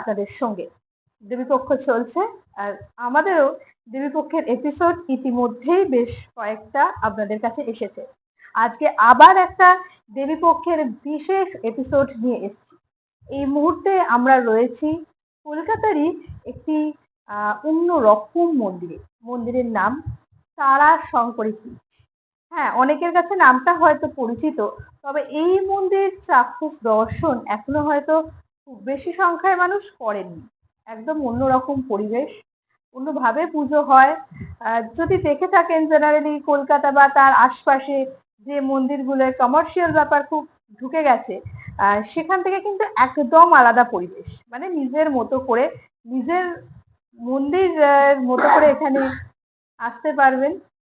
আপনাদের সঙ্গে। দেবীপক্ষ চলছে, আর আমাদেরও দেবীপক্ষের এপিসোড ইতিমধ্যেই বেশ কয়েকটা আপনাদের কাছে এসেছে। আজকে আবার একটা দেবীপক্ষের বিশেষ এপিসোড নিয়ে এসেছি। এই মুহূর্তে আমরা রয়েছি কলকাতারই একটি আহ অন্যরকম মন্দিরে। মন্দিরের নাম তারা শঙ্করী পীঠ। হ্যাঁ অনেকের কাছে নামটা হয়তো পরিচিত, তবে এই মন্দির চাক্ষুষ দর্শন এখনও হয়তো খুব বেশি সংখ্যায় মানুষ করেননি একদম অন্যরকম পরিবেশ। অন্যভাবে পুজো হয়। যদি দেখে থাকেন জেনারেলি কলকাতা বা তার আশপাশে যে মন্দিরগুলোয় কমার্শিয়াল ব্যাপার খুব ঢুকে গেছে সেখান থেকে কিন্তু একদম আলাদা পরিবেশ। মানে নিজের মতো করে, নিজের মন্দির মতো করে এখানে আসতে পারবেন,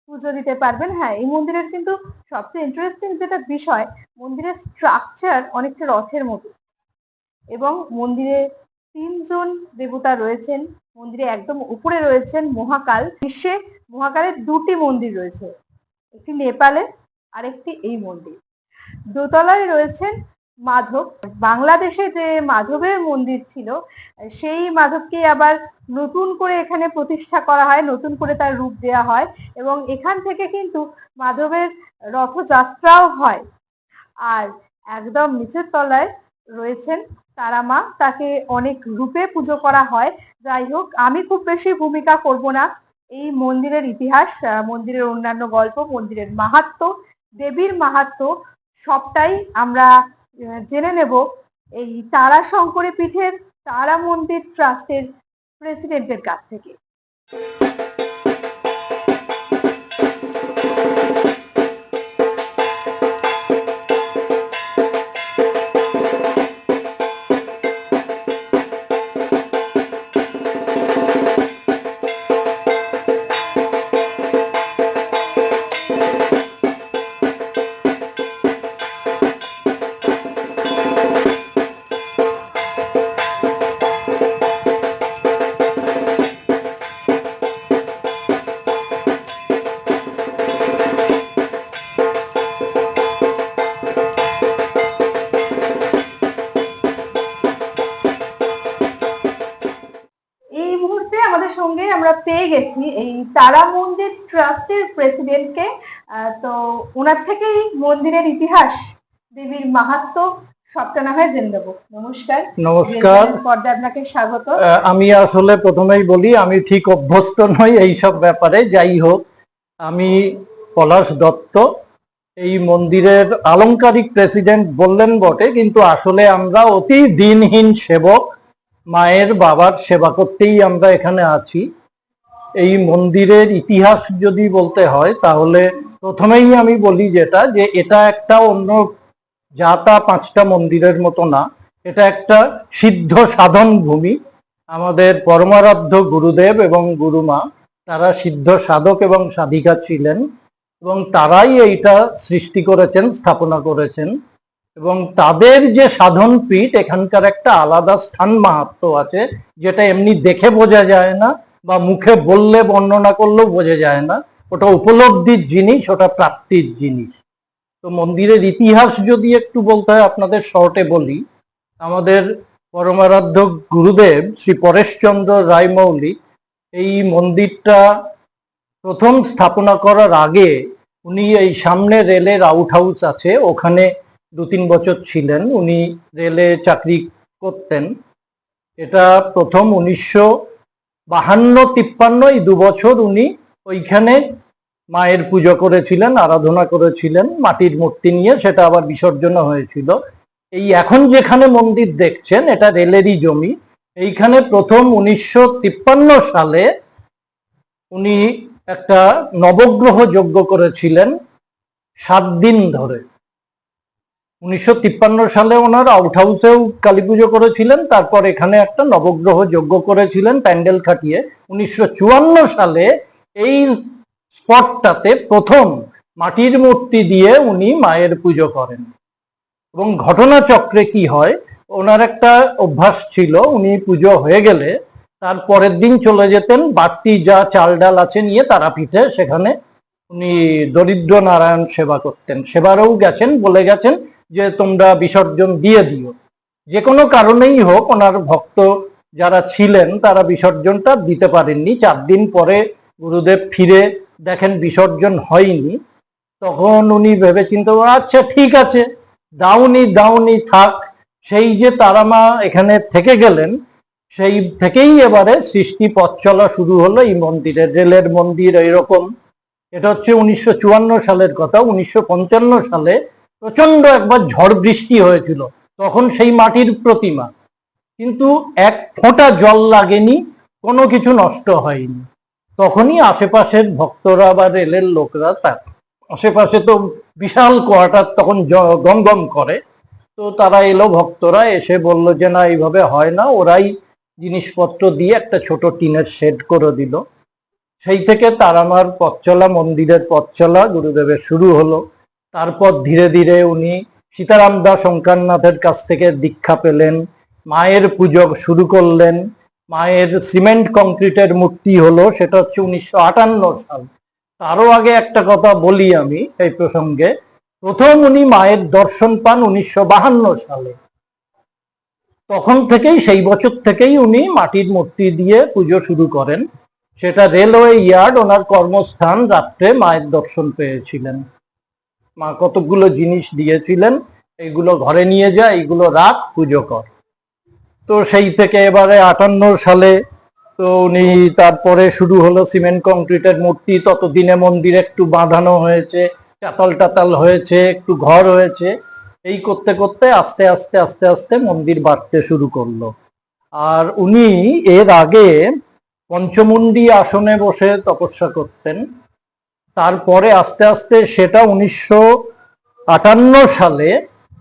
পুজো দিতে পারবেন। হ্যাঁ এই মন্দিরের কিন্তু সবচেয়ে ইন্টারেস্টিং যেটা বিষয়, মন্দিরের স্ট্রাকচার অনেকটা রথের মতো। এবং মন্দিরে তিনজন দেবতা রয়েছেন। মন্দিরে একদম উপরে রয়েছেন মহাকাল। বিশ্বে মহাকালের দুটি মন্দির রয়েছে, একটি নেপালে আরেকটি এই মন্দির। দোতলায় রয়েছেন মাধব। বাংলাদেশে যে মাধবের মন্দির ছিল, সেই মাধবকে আবার নতুন করে এখানে প্রতিষ্ঠা করা হয়, নতুন করে তার রূপ দেওয়া হয় এবং এখান থেকে কিন্তু মাধবের রথযাত্রাও হয়। আর একদম নিচের তলায় রয়েছেন তারা মা তাকে অনেক রূপে পুজো করা হয়। যাই হোক, আমি খুব বেশি ভূমিকা করব না। এই মন্দিরের ইতিহাস মন্দিরের অন্যান্য গল্প, মন্দিরের মাহাত্ম্য দেবীর মাহাত্ম্য সবটাই আমরা জেনে নেব। এই তারা শঙ্করী পীঠের তারা মন্দির ট্রাস্টের প্রেসিডেন্টের কাছ থেকে। এই তারা মন্দির ট্রাস্টের প্রেসিডেন্টকে তো ওনার থেকেই মন্দিরের ইতিহাস দেবীর মাহাত্ম্য সবটা না হয় জেনে দেবো নমস্কার। নমস্কার। পর্দায় আপনাকে স্বাগত। আমি আসলে প্রথমেই বলি আমি ঠিক অভ্যস্ত নই এই সব ব্যাপারে যাই হোক আমি পলাশ দত্ত। এই মন্দিরের আলংকারিক প্রেসিডেন্ট বললেন বটে কিন্তু আসলে আমরা অতি দিনহীন সেবক মায়ের বাবার সেবা করতেই আমরা এখানে আছি। এই মন্দিরের ইতিহাস যদি বলতে হয়, তাহলে প্রথমেই আমি বলি যেটা, যে এটা একটা অন্য যা তা পাঁচটা মন্দিরের মতো না। এটা একটা সিদ্ধ সাধন ভূমি। আমাদের পরমারাধ্য গুরুদেব এবং গুরুমা, তারা সিদ্ধ সাধক এবং সাধিকা ছিলেন এবং তারাই এইটা সৃষ্টি করেছেন, স্থাপনা করেছেন। এবং তাদের যে সাধন পীঠ এখানকার একটা আলাদা স্থান মাহাত্ম আছে, যেটা এমনি দেখে বোঝা যায় না। বা মুখে বললে বর্ণনা করলেও বোঝা যায় না। ওটা উপলব্ধির জিনিস, ওটা প্রাপ্তির জিনিস। তো মন্দিরের ইতিহাস যদি একটু বলতে হয়, আপনাদের শর্টে বলি, আমাদের পরমারাধ্য গুরুদেব শ্রী পরেশচন্দ্র রায় মৌলিক এই মন্দিরটা প্রথম স্থাপনা করার আগে উনি এই সামনে রেলের আউট হাউস আছে, ওখানে দু তিন বছর ছিলেন। উনি রেলে চাকরি করতেন। এটা প্রথম উনিশশো বাহান্ন, তিপ্পান্ন, এই দু বছর উনি ওইখানে মায়ের পুজো করেছিলেন, আরাধনা করেছিলেন, মাটির মূর্তি নিয়ে, সেটা আবার বিসর্জন হয়েছিল। এই এখন যেখানে মন্দির দেখছেন, এটা রেলেরই জমি। এইখানে প্রথম উনিশশো তিপ্পান্ন সালে উনি একটা নবগ্রহ যজ্ঞ করেছিলেন সাত দিন ধরে। উনিশশো তিপ্পান্ন সালে ওনার আউট হাউসেও কালী পুজো করেছিলেন, তারপর এখানে একটা নবগ্রহ যজ্ঞ করেছিলেন প্যান্ডেল খাটিয়ে। উনিশশো চুয়ান্ন সালে এই স্পটটাতে প্রথম মাটির মূর্তি দিয়ে উনি মায়ের পুজো করেন। এবং ঘটনাচক্রে কি হয়, ওনার একটা অভ্যাস ছিল, উনি পুজো হয়ে গেলে তার পরের দিন চলে যেতেন, বাড়তি যা চাল ডাল আছে নিয়ে তারাপীঠে, সেখানে উনি দরিদ্র নারায়ণ সেবা করতেন। সেবারও গেছেন, বলে গেছেন যে তোমরা বিসর্জন দিয়ে দিও। যে কোনো কারণেই হোক ওনার ভক্ত যারা ছিলেন, তারা বিসর্জনটা দিতে পারেননি। চার দিন পরে গুরুদেব ফিরে দেখেন বিসর্জন হয়নি। তখন উনি ভেবে চিন্তা আচ্ছা ঠিক আছে দাউনি দাউনি থাক। সেই যে তারামা এখানে থেকে গেলেন, সেই থেকেই এবারে সৃষ্টি পথ চলা শুরু হলো। এই মন্দিরে রেলের মন্দির এইরকম। এটা হচ্ছে উনিশশো চুয়ান্ন সালের কথা। উনিশশো পঞ্চান্ন সালে প্রচণ্ড একবার ঝড় বৃষ্টি হয়েছিল, তখন সেই মাটির প্রতিমা। কিন্তু এক ফোঁটা জল লাগেনি, কোনো কিছু নষ্ট হয়নি। তখনই আশেপাশের ভক্তরা বা রেলের লোকরা তার আশেপাশে তো বিশাল কোয়াটার তখন গমগম করে। তো তারা এলো, ভক্তরা এসে বলল যে, না, এইভাবে হয় না। ওরাই জিনিসপত্র দিয়ে একটা ছোট টিনের শেড করে দিল। সেই থেকে তারামার পথ চলা মন্দিরের পথ চলা গুরুদেবের শুরু হলো। তারপর ধীরে ধীরে উনি সীতারাম দাস শঙ্করনাথের কাছ থেকে দীক্ষা পেলেন, মায়ের পুজো শুরু করলেন। মায়ের সিমেন্ট কংক্রিটের মূর্তি হলো, সেটা হচ্ছে উনিশশো আটান্ন সাল। তারও আগে একটা কথা বলি আমি এই প্রসঙ্গে। প্রথম উনি মায়ের দর্শন পান উনিশশো বাহান্ন সালে। তখন থেকেই, সেই বছর থেকেই উনি মাটির মূর্তি দিয়ে পুজো শুরু করেন। সেটা রেলওয়ে ইয়ার্ড, ওনার কর্মস্থান রাত্রে মায়ের দর্শন পেয়েছিলেন। মা কতগুলো জিনিস দিয়েছিলেন, এগুলো ঘরে নিয়ে যা এইগুলো রাখ, পুজো কর। তো সেই থেকে এবারে আটান্ন সালে তো উনি তারপরে শুরু হলো সিমেন্ট কংক্রিটের মূর্তি, ততদিনে মন্দির একটু বাঁধানো হয়েছে চাতাল টাতাল হয়েছে, একটু ঘর হয়েছে। এই করতে করতে আস্তে আস্তে আস্তে আস্তে মন্দির বাড়তে শুরু করল। আর উনি এর আগে পঞ্চমুণ্ডি আসনে বসে তপস্যা করতেন। তারপরে আস্তে আস্তে সেটা উনিশশো আটান্ন সালে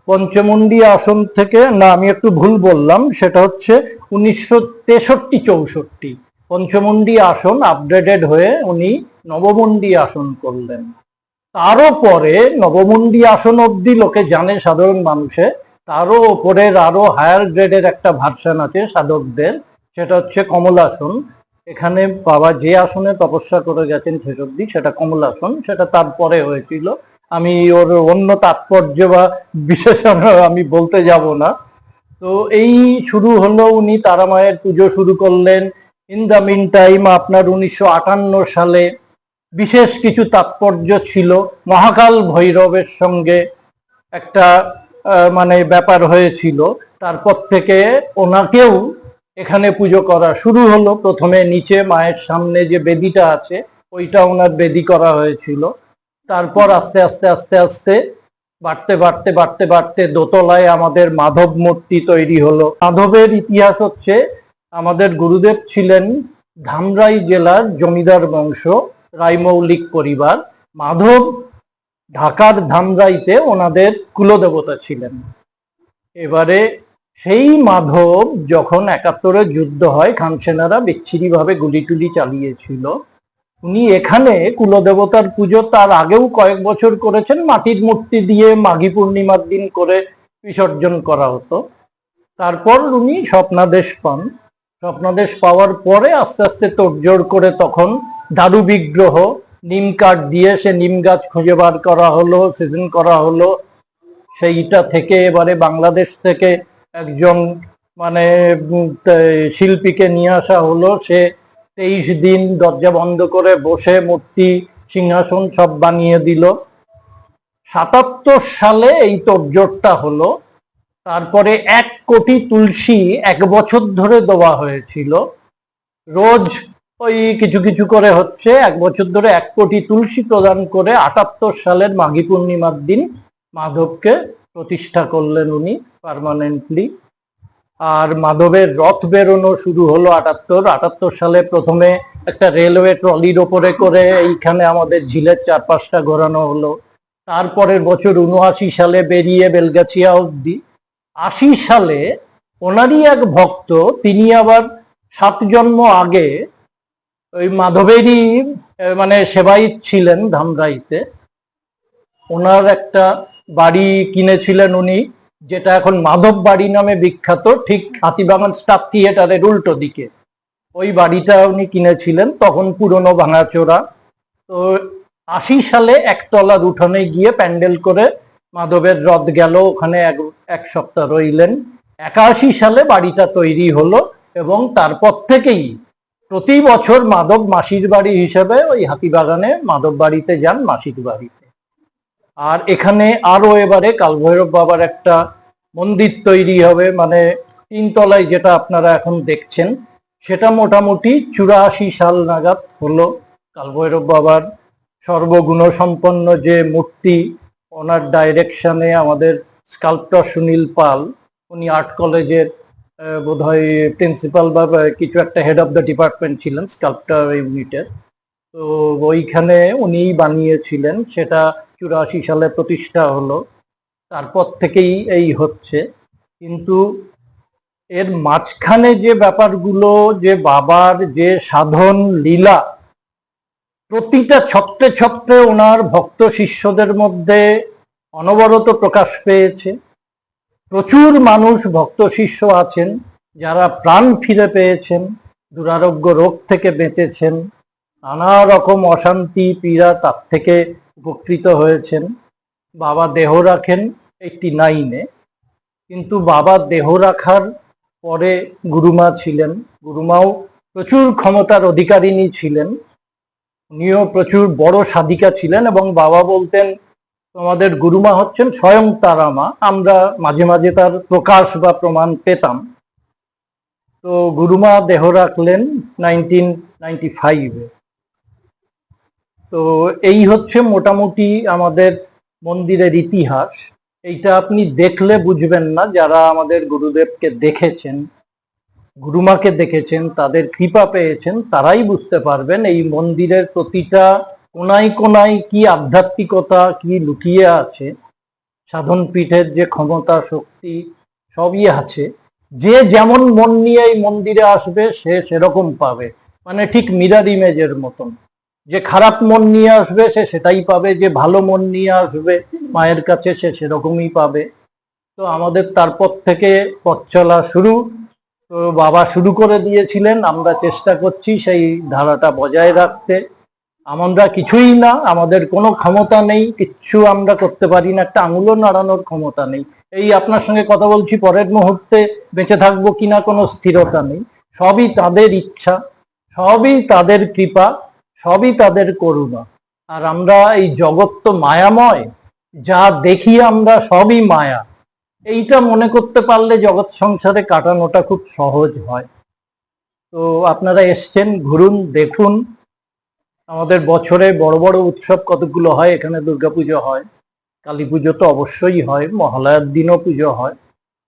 পঞ্চমুণ্ডি আসন থেকে, না, আমি একটু ভুল বললাম, সেটা হচ্ছে উনিশশো তেষট্টি চৌষট্টি। পঞ্চমুণ্ডি আসন আপগ্রেডেড হয়ে উনি নবমুন্ডি আসন করলেন। তারও পরে নবমুন্ডি আসন অবধি লোকে জানে সাধারণ মানুষে, তারও ওপরের আরও হায়ার গ্রেডের একটা ভার্সান আছে সাধকদের, সেটা হচ্ছে কমলাসন। এখানে বাবা যে আসনে তপস্যা করে গেছেন শেষ অবধি সেটা কমলাসন সেটা তারপরে হয়েছিল। আমি ওর অন্য তাৎপর্য বা বিশেষণ আমি বলতে যাব না। তো এই শুরু হলো উনি তারামায়ের পুজো শুরু করলেন। ইন দ্য মিন টাইম আপনার উনিশশো আটান্ন সালে বিশেষ কিছু তাৎপর্য ছিল। মহাকাল ভৈরবের সঙ্গে একটা মানে ব্যাপার হয়েছিল। তারপর থেকে ওনাকেও এখানে পুজো করা শুরু হলো। প্রথমে নিচে মায়ের সামনে যে বেদিটা আছে, ওইটা ওনার বেদি করা হয়েছিল। তারপর আস্তে আস্তে আস্তে আস্তে, বাড়তে বাড়তে বাড়তে বাড়তে দোতলায় আমাদের মাধব মূর্তি তৈরি হলো। মাধবের ইতিহাস হচ্ছে, আমাদের গুরুদেব ছিলেন ধামরাই জেলার জমিদার বংশ, রায়মৌলিক পরিবার। মাধব ঢাকার ধামরাইতে ওনাদের কুলদেবতা ছিলেন। এবারে সেই মাধব যখন একাত্তরে যুদ্ধ হয়, খানসেনারা বিচ্ছিরি ভাবে গুলি টুলি চালিয়েছিল। উনি এখানে কুলদেবতার পুজো তার আগেও কয়েক বছর করেছেন, মাটির মূর্তি দিয়ে মাঘী পূর্ণিমার দিন করে বিসর্জন করা হতো। তারপর উনি স্বপ্নাদেশ পান। স্বপ্নাদেশ পাওয়ার পরে আস্তে আস্তে তোড়জোড় করে তখন দারু বিগ্রহ, নিম কাঠ দিয়ে সে নিম গাছ খুঁজে বার করা হলো সিজন করা হলো। সেইটা থেকে এবারে বাংলাদেশ থেকে একজন মানে শিল্পীকে নিয়ে আসা হলো। সে তেইশ দিন দরজা বন্ধ করে বসে মূর্তি, সিংহাসন সব বানিয়ে দিল। সাতাত্তর সালে এই তোড়জোড়টা হলো। তারপরে এক কোটি তুলসী এক বছর ধরে দেওয়া হয়েছিল। রোজ ওই কিছু কিছু করে হচ্ছে। এক বছর ধরে এক কোটি তুলসী প্রদান করে আটাত্তর সালের মাঘী পূর্ণিমার দিন মাধবকে প্রতিষ্ঠা করলেন উনি পার্মানেন্টলি আর মাধবের রথ বেরোনো শুরু হলো আটাত্তর। আটাত্তর সালে প্রথমে একটা রেলওয়ে ট্রলির ওপরে করে এইখানে আমাদের ঝিলের চারপাশটা ঘোরানো হলো। তারপরের বছর উনআশি সালে বেরিয়ে বেলগাছিয়া অব্দি আশি সালে ওনারই এক ভক্ত, তিনি আবার সাত জন্ম আগে ওই মাধবেরই মানে সেবাই ছিলেন ধামরাইতে। ওনার একটা বাড়ি কিনেছিলেন উনি, যেটা এখন মাধব বাড়ি নামে বিখ্যাত, ঠিক হাতিবাগান স্টাফ থিয়েটারের উল্টো দিকে। ওই বাড়িটা উনি কিনেছিলেন, তখন পুরনো ভাঙাচোরা। তো আশি সালে একতলার উঠোনে গিয়ে প্যান্ডেল করে মাধবের রথ গেল, ওখানে এক এক সপ্তাহ রইলেন। একাশি সালে বাড়িটা তৈরি হলো এবং তারপর থেকেই প্রতি বছর মাধব মাসির বাড়ি হিসেবে ওই হাতিবাগানে মাধব বাড়িতে যান মাসির বাড়িতে। আর এখানে আরও এবারে কালভৈরব বাবার একটা মন্দির তৈরি হবে মানে তিনতলায় যেটা আপনারা এখন দেখছেন, সেটা মোটামুটি চুরাশি সাল নাগাদ হলো কালভৈরব বাবার সর্বগুণ সম্পন্ন যে মূর্তি, ওনার ডাইরেকশনে আমাদের স্কাল্পটর সুনীল পাল, উনি আর্ট কলেজের বোধহয় প্রিন্সিপাল বা কিছু একটা হেড অফ দ্য ডিপার্টমেন্ট ছিলেন, স্কাল্পটর ইউনিটের তো ওইখানে উনিই বানিয়েছিলেন, সেটা চুরাশি সালে প্রতিষ্ঠা হলো। তারপর থেকেই এই হচ্ছে। কিন্তু এর মাঝখানে যে ব্যাপারগুলো, যে বাবার যে সাধন লীলা, প্রতিটা ছত্রে ছত্রে ওনার ভক্ত শিষ্যদের মধ্যে অনবরত প্রকাশ পেয়েছে। প্রচুর মানুষ ভক্ত শিষ্য আছেন, যারা প্রাণ ফিরে পেয়েছেন, দুরারোগ্য রোগ থেকে বেঁচেছেন। নানা রকম অশান্তি, পীড়া তার থেকে উপকৃত হয়েছেন। বাবা দেহ রাখেন এইটি নাইনে। কিন্তু বাবা দেহ রাখার পরে গুরুমা ছিলেন। গুরুমাও প্রচুর ক্ষমতার অধিকারিণী ছিলেন। উনিও প্রচুর বড় সাধিকা ছিলেন এবং বাবা বলতেন, তোমাদের গুরুমা হচ্ছেন স্বয়ং তারা মা আমরা মাঝে মাঝে তার প্রকাশ বা প্রমাণ পেতাম। তো গুরুমা দেহ রাখলেন নাইনটিন নাইনটি ফাইভে। তো এই হচ্ছে মোটামুটি আমাদের মন্দিরের ইতিহাস। এইটা আপনি দেখলে বুঝবেন না, যারা আমাদের গুরুদেবকে দেখেছেন, গুরুমাকে দেখেছেন, তাদের কৃপা পেয়েছেন, তারাই বুঝতে পারবেন এই মন্দিরের প্রতিটা কোনায় কোনায় কি আধ্যাত্মিকতা কি লুকিয়ে আছে, সাধন পীঠের যে ক্ষমতা, শক্তি সবই আছে। যে যেমন মন নিয়ে এই মন্দিরে আসবে, সে সেরকম পাবে। মানে ঠিক মিরার ইমেজের মতন। যে খারাপ মন নিয়ে আসবে সে সেটাই পাবে, যে ভালো মন নিয়ে আসবে মায়ের কাছে সে সেরকমই পাবে। তো আমাদের তারপর থেকে পথ চলা শুরু। তো বাবা শুরু করে দিয়েছিলেন, আমরা চেষ্টা করছি সেই ধারাটা বজায় রাখতে। আমরা কিছুই না, আমাদের কোনো ক্ষমতা নেই, কিচ্ছু আমরা করতে পারি না, একটা আঙুলও নাড়ানোর ক্ষমতা নেই। এই আপনার সঙ্গে কথা বলছি, পরের মুহূর্তে বেঁচে থাকব কিনা কোনো স্থিরতা নেই। সবই তাদের ইচ্ছা, সবই তাদের কৃপা। সবই তাদের করুণা। আর আমরা এই জগৎ তো মায়াময়, যা দেখি আমরা সবই মায়া। এইটা মনে করতে পারলে জগৎ সংসারে কাটানোটা খুব সহজ হয়। তো আপনারা এসছেন, ঘুরুন, দেখুন। আমাদের বছরে বড় বড় উৎসব কতগুলো হয়, এখানে দুর্গাপুজো হয়। কালী পুজো তো অবশ্যই হয়, মহালয়ার দিনও পুজো হয়।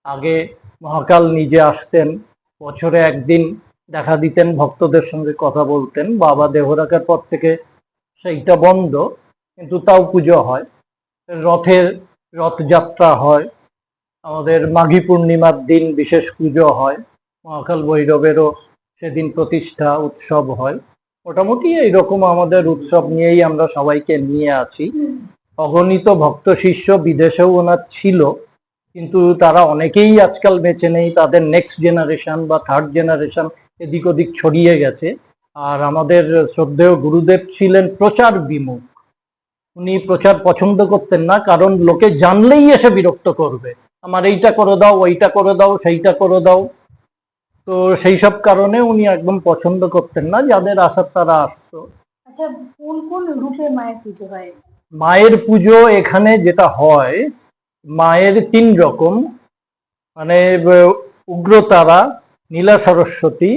আগে মহাকাল নিজে আসতেন, বছরে একদিন দেখা দিতেন, ভক্তদের সঙ্গে কথা বলতেন, বাবা দেহ রাখার পর থেকে সেইটা বন্ধ, কিন্তু তাও পুজো হয়। রথের রথযাত্রা হয়, আমাদের মাঘী পূর্ণিমার দিন বিশেষ পুজো হয়, মহাকাল ভৈরবেরও সেদিন প্রতিষ্ঠা উৎসব হয়। মোটামুটি এইরকম আমাদের উৎসব নিয়েই আমরা সবাইকে নিয়ে আছি অগণিত ভক্ত শিষ্য বিদেশেও ওনার ছিল, কিন্তু তারা অনেকেই আজকাল বেঁচে নেই, তাদের নেক্সট জেনারেশন বা থার্ড জেনারেশন এদিক ওদিক ছড়িয়ে গেছে। আর আমাদের শ্রদ্ধেয় গুরুদেব ছিলেন প্রচার বিমুখ। উনি প্রচার পছন্দ করতেন না কারণ লোকে জানলেই এসে বিরক্ত করবে। আমার এইটা করে দাও ওইটা করে দাও সেইটা করে দাও। তো সেই সব কারণে উনি একদম পছন্দ করতেন না যাদের আসার তারা আসতো। আচ্ছা কোন কোন রূপে মায়ের পুজো হয়? মায়ের পুজো এখানে যেটা হয় মায়ের তিন রকম। মানে উগ্রতারা নীলা সরস্বতী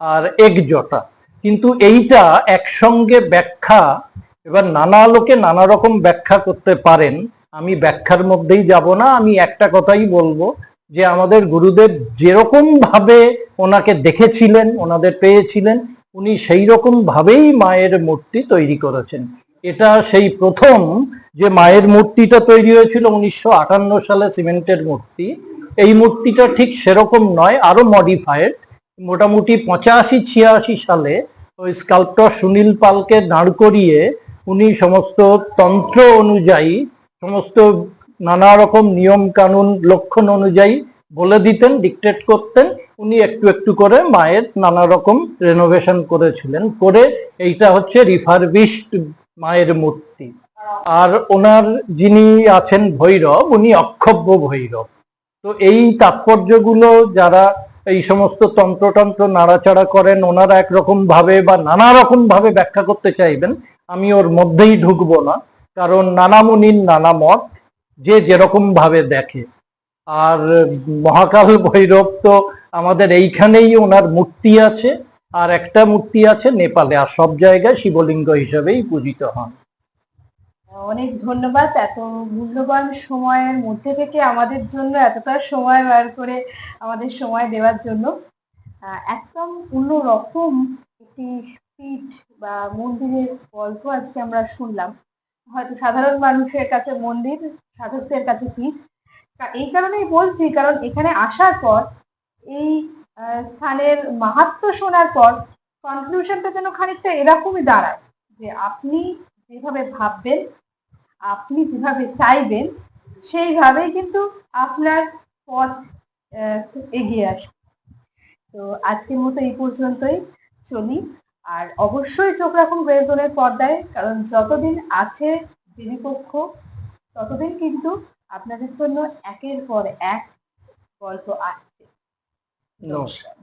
আর একজটা। কিন্তু এইটা একসঙ্গে ব্যাখ্যা, এবার নানা লোকে নানা রকম ব্যাখ্যা করতে পারেন। আমি ব্যাখ্যার মধ্যেই যাব না, আমি একটা কথাই বলব যে আমাদের গুরুদেব যেরকম ভাবে ওনাকে দেখেছিলেন, ওনাদের পেয়েছিলেন, উনি সেই রকম ভাবেই মায়ের মূর্তি তৈরি করেছেন। এটা সেই প্রথম যে মায়ের মূর্তিটা তৈরি হয়েছিল উনিশশো আটান্ন সালে সিমেন্টের মূর্তি। এই মূর্তিটা ঠিক সেরকম নয়, আরও মডিফাইড মোটামুটি পঁচাশি, ছিয়াশি সালে ওই স্কাল্পটর সুনীল পালকে দাঁড় করিয়ে উনি সমস্ত তন্ত্র অনুযায়ী, সমস্ত নানা রকম নিয়ম কানুন, লক্ষণ অনুযায়ী বলে দিতেন ডিকটেট করতেন। উনি একটু একটু করে মায়ের নানা রকম রেনোভেশন করেছিলেন, করে এইটা হচ্ছে রিফারবিস্ট মায়ের মূর্তি। আর ওনার যিনি আছেন ভৈরব, উনি অক্ষব্য ভৈরব। তো এই তাৎপর্যগুলো যারা এই সমস্ত তন্ত্রতন্ত্র নাড়াচাড়া করেন, ওনারা একরকম ভাবে বা নানা রকম ভাবে ব্যাখ্যা করতে চাইবেন। আমি ওর মধ্যেই ঢুকবো না, কারণ নানা মুনির নানা মত যে যেরকম ভাবে দেখে। আর মহাকাল ভৈরব তো আমাদের এইখানেই ওনার মূর্তি আছে, আর একটা মূর্তি আছে নেপালে, আর সব জায়গায় শিবলিঙ্গ হিসেবেই পূজিত হন। অনেক ধন্যবাদ এত মূল্যবান সময়ের মধ্যে থেকে আমাদের জন্য, এতটা সময় বার করে আমাদের সময় দেওয়ার জন্য। একদম অন্যরকম একটি পীঠ বা মন্দিরের গল্প আজকে আমরা শুনলাম। হয়তো সাধারণ মানুষের কাছে মন্দির, সাধকদের কাছে পীঠ এই কারণেই বলছি, কারণ এখানে আসার পর, এই স্থানের মাহাত্ম্য শোনার পর কনক্লুশনটা যেন খানিকটা এরকমই দাঁড়ায় যে আপনি যেভাবে ভাববেন আপনি যেভাবে চাইবেন, সেইভাবেই কিন্তু আপনার পথ এগিয়ে আসবে। তো আজকের মতো এই পর্যন্তই চলি। আর অবশ্যই চোখ রাখুন গ্রেজনের পর্দায়, কারণ যতদিন আছে দেবীপক্ষ ততদিন কিন্তু আপনাদের জন্য একের পর এক গল্প আসছে নমস্কার।